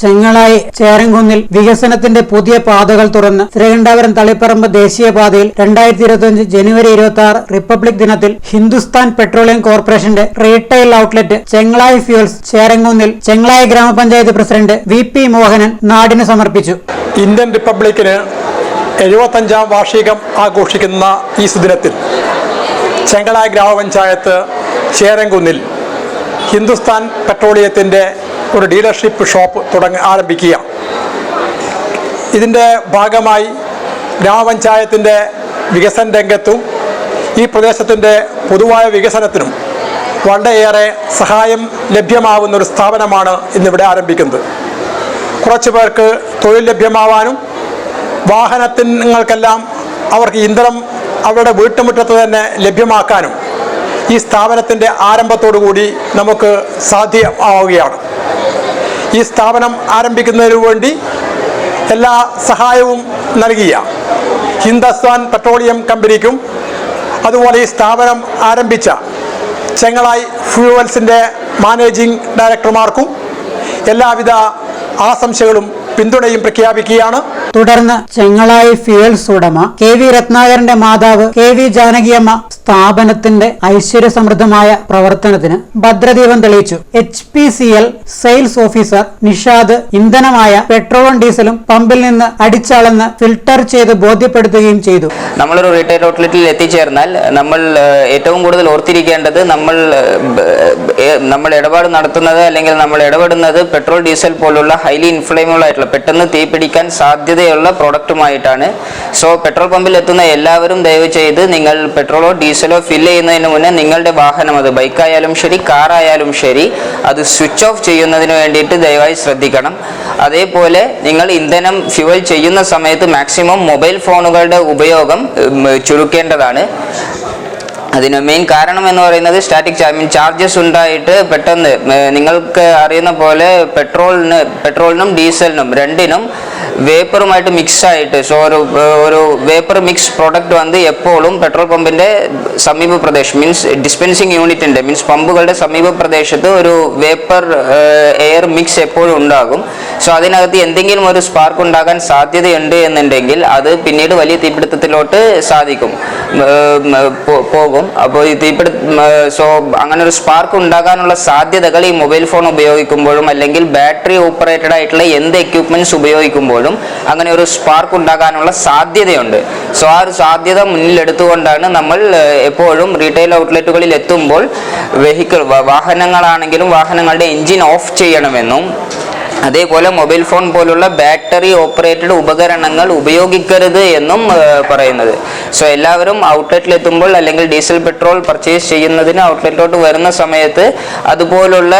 ചെങ്ങളായി ചേരങ്കുന്നിൽ വികസനത്തിന്റെ പുതിയ പാതകൾ തുറന്ന് ശ്രീകണ്ഠാപുരം തളിപ്പറമ്പ് ദേശീയപാതയിൽ രണ്ടായിരത്തി ഇരുപത്തിയഞ്ച് ജനുവരി ഇരുപത്തി ആറ് റിപ്പബ്ലിക് ദിനത്തിൽ ഹിന്ദുസ്ഥാൻ പെട്രോളിയം കോർപ്പറേഷന്റെ റീറ്റെയിൽ ഔട്ട്ലെറ്റ് ചെങ്ങളായി ഫ്യൂൽസ് ചേരങ്കുന്നിൽ ചെങ്ങളായി ഗ്രാമപഞ്ചായത്ത് പ്രസിഡന്റ് വി പി മോഹനൻ നാടിന് സമർപ്പിച്ചു. ഇന്ത്യൻ റിപ്പബ്ലിക്കിന് എഴുപത്തഞ്ചാം വാർഷികം ആഘോഷിക്കുന്ന ഈ സുദിനത്തിൽ ചെങ്ങളായി ഗ്രാമപഞ്ചായത്ത് ചേരങ്കുന്നിൽ ഹിന്ദുസ്ഥാൻ പെട്രോളിയത്തിന്റെ ഒരു ഡീലർഷിപ്പ് ഷോപ്പ് തുടങ്ങി ആരംഭിക്കുക. ഇതിന്റെ ഭാഗമായി ഗ്രാമപഞ്ചായത്തിന്റെ വികസന രംഗത്തും ഈ പ്രദേശത്തിന്റെ പൊതുവായ വികസനത്തിനും വളരെയേറെ സഹായം ലഭ്യമാവുന്ന ഒരു സ്ഥാപനമാണ് ഇന്നിവിടെ ആരംഭിക്കുന്നത്. കുറച്ച് പേർക്ക് തൊഴിൽ ലഭ്യമാവാനും വാഹനത്തിനങ്ങൾക്കെല്ലാം അവർക്ക് ഇന്ധനം അവരുടെ വീട്ടുമുറ്റത്ത് തന്നെ ലഭ്യമാക്കാനും ഈ സ്ഥാപനത്തിന്റെ ആരംഭത്തോടു കൂടി നമുക്ക് സാധ്യമാവുകയാണ്. ഈ സ്ഥാപനം ആരംഭിക്കുന്നതിനു വേണ്ടി എല്ലാ സഹായവും നൽകിയ ഹിന്ദുസ്ഥാൻ പെട്രോളിയം കമ്പനിക്കും അതുപോലെ ഈ സ്ഥാപനം ആരംഭിച്ച ചെങ്ങളായി ഫ്യൂവൽസിന്റെ മാനേജിംഗ് ഡയറക്ടർമാർക്കും എല്ലാവിധ ആശംസകളും പിന്തുണയും പ്രഖ്യാപിക്കുകയാണ്. തുടർന്ന് ചെങ്ങളായി ഫ്യൂൽസ് ഉടമ കെ വി രത്നാകരന്റെ മാതാവ് കെ വി ജാനകിയമ്മ സ്ഥാപനത്തിന്റെ ഐശ്വര്യ സമൃദ്ധമായ പ്രവർത്തനത്തിന് ഭദ്രദീപം തെളിയിച്ചു. H P C L sales officer Nishad ഇന്ധനമായ പെട്രോളും ഡീസലും പമ്പിൽ നിന്ന് അടിച്ചളന്ന് ഫിൽട്ടർ ചെയ്ത് ബോധ്യപ്പെടുത്തുകയും ചെയ്തു. നമ്മളൊരു റീറ്റെയിൽ ഔട്ട്ലെറ്റിൽ എത്തിച്ചേർന്നാൽ നമ്മൾ ഏറ്റവും കൂടുതൽ ഓർത്തിരിക്കേണ്ടത് നമ്മൾ നമ്മൾ ഇടപാട് നടത്തുന്നത് അല്ലെങ്കിൽ നമ്മൾ ഇടപെടുന്നത് പെട്രോൾ ഡീസൽ പോലുള്ള ഹൈലി ഇൻഫ്ലേമബിൾ ആയിട്ടുള്ള പെട്ടെന്ന് തീ പിടിക്കാൻ സാധ്യതയുള്ള പ്രോഡക്റ്റുമായിട്ടാണ്. സോ പെട്രോൾ പമ്പിൽ എത്തുന്ന എല്ലാവരും ദയവ് ചെയ്ത് നിങ്ങൾ പെട്രോളോ ഡീസലോ ഫിൽ ചെയ്യുന്നതിന് മുന്നേ നിങ്ങളുടെ വാഹനം അത് ബൈക്കായാലും ശരി കാറായാലും ശരി അത് സ്വിച്ച് ഓഫ് ചെയ്യുന്നതിന് വേണ്ടിയിട്ട് ദയവായി ശ്രദ്ധിക്കണം. അതേപോലെ നിങ്ങൾ ഇന്ധനം ഫ്യുവൽ ചെയ്യുന്ന സമയത്ത് മാക്സിമം മൊബൈൽ ഫോണുകളുടെ ഉപയോഗം ചുരുക്കേണ്ടതാണ്. അതിന് മെയിൻ കാരണം എന്ന് പറയുന്നത് സ്റ്റാറ്റിക് ചാർജ് ചാർജസ് ഉണ്ടായിട്ട് പെട്ടെന്ന് നിങ്ങൾക്ക് അറിയുന്ന പോലെ പെട്രോളിന് പെട്രോളിനും ഡീസലിനും രണ്ടിനും വേപ്പറുമായിട്ട് മിക്സ് ആയിട്ട് സോ ഒരു ഒരു വേപ്പർ മിക്സ് പ്രോഡക്റ്റ് വന്ന് എപ്പോഴും പെട്രോൾ പമ്പിന്റെ സമീപ പ്രദേശം മീൻസ് ഡിസ്പെൻസിങ് യൂണിറ്റിന്റെ മീൻസ് പമ്പുകളുടെ സമീപ പ്രദേശത്ത് ഒരു വേപ്പർ എയർ മിക്സ് എപ്പോഴും ഉണ്ടാകും. സോ അതിനകത്ത് എന്തെങ്കിലും ഒരു സ്പാർക്ക് ഉണ്ടാകാൻ സാധ്യതയുണ്ട് എന്നുണ്ടെങ്കിൽ അത് പിന്നീട് വലിയ തീപിടുത്തത്തിലോട്ട് സാധിക്കും. പോകും. അപ്പോൾ ഈ തീപിടു സോ അങ്ങനെ ഒരു സ്പാർക്ക് ഉണ്ടാകാനുള്ള സാധ്യതകൾ ഈ മൊബൈൽ ഫോൺ ഉപയോഗിക്കുമ്പോഴും അല്ലെങ്കിൽ ബാറ്ററി ഓപ്പറേറ്റഡ് ആയിട്ടുള്ള എന്ത് എക്യുപ്മെന്റ്സ് ഉപയോഗിക്കുമ്പോഴും അങ്ങനെ ഒരു സ്പാർക്ക് ഉണ്ടാകാനുള്ള സാധ്യതയുണ്ട്. സോ ആ ഒരു സാധ്യത മുന്നിലെടുത്തുകൊണ്ടാണ് നമ്മൾ എപ്പോഴും റീറ്റെയിൽ ഔട്ട്ലെറ്റുകളിൽ എത്തുമ്പോൾ വെഹിക്കിൾ വാഹനങ്ങളാണെങ്കിലും വാഹനങ്ങളുടെ എഞ്ചിൻ ഓഫ് ചെയ്യണമെന്നും അതേപോലെ മൊബൈൽ ഫോൺ പോലുള്ള ബാറ്ററി ഓപ്പറേറ്റഡ് ഉപകരണങ്ങൾ ഉപയോഗിക്കരുത് എന്നും പറയുന്നത്. സോ എല്ലാവരും ഔട്ട്ലെറ്റിൽ എത്തുമ്പോൾ അല്ലെങ്കിൽ ഡീസൽ പെട്രോൾ പർച്ചേസ് ചെയ്യുന്നതിന് ഔട്ട്ലെറ്റിലോട്ട് വരുന്ന സമയത്ത് അതുപോലുള്ള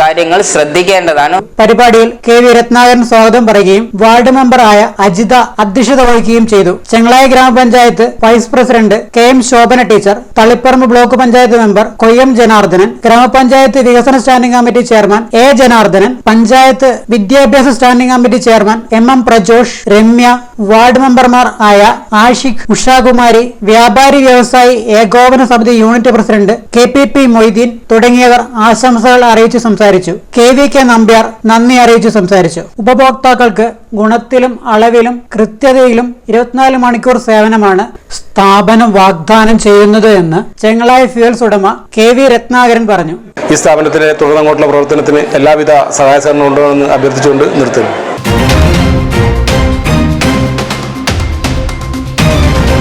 കാര്യങ്ങൾ ശ്രദ്ധിക്കേണ്ടതാണ്. പരിപാടിയിൽ കെ വി രത്നാകരൻ സ്വാഗതം പറയുകയും വാർഡ് മെമ്പറായ അജിത അധ്യക്ഷത വഹിക്കുകയും ചെയ്തു. ചെങ്ങളായ ഗ്രാമപഞ്ചായത്ത് vice president K M Shobhana teacher Taliparamba block panchayat member Koyyam Janardhanan ഗ്രാമപഞ്ചായത്ത് വികസന standing committee chairman A Janardhanan panchayat വിദ്യാഭ്യാസ standing committee chairman M M Prajosh Ramya ward മെമ്പർമാർ ആയ ആഷിഖ് ഉഷാകുമാരി വ്യാപാരി വ്യവസായി ഏകോപന സമിതി unit president K P P Moideen തുടങ്ങിയവർ ആശംസകൾ അറിയിച്ചു സംസാരിച്ചു. കെ വി കെ നമ്പ്യാർ നന്ദി അറിയിച്ചു സംസാരിച്ചു. ഉപഭോക്താക്കൾക്ക് ഗുണത്തിലും അളവിലും കൃത്യതയിലും ഇരുപത്തിനാല് മണിക്കൂർ സേവനമാണ് സ്ഥാപനം വാഗ്ദാനം ചെയ്യുന്നത് എന്ന് ചെങ്ങളായ ഫ്യൂൽസ് ഉടമ കെ വി രത്നാകരൻ പറഞ്ഞു. ഈ സ്ഥാപനത്തിലെ തുടർന്നങ്ങോട്ടുള്ള പ്രവർത്തനത്തിന് എല്ലാവിധ സഹായ സഹകരണം ഉണ്ടോ എന്ന് അഭ്യർത്ഥിച്ചുകൊണ്ട് നിർത്തുന്നു.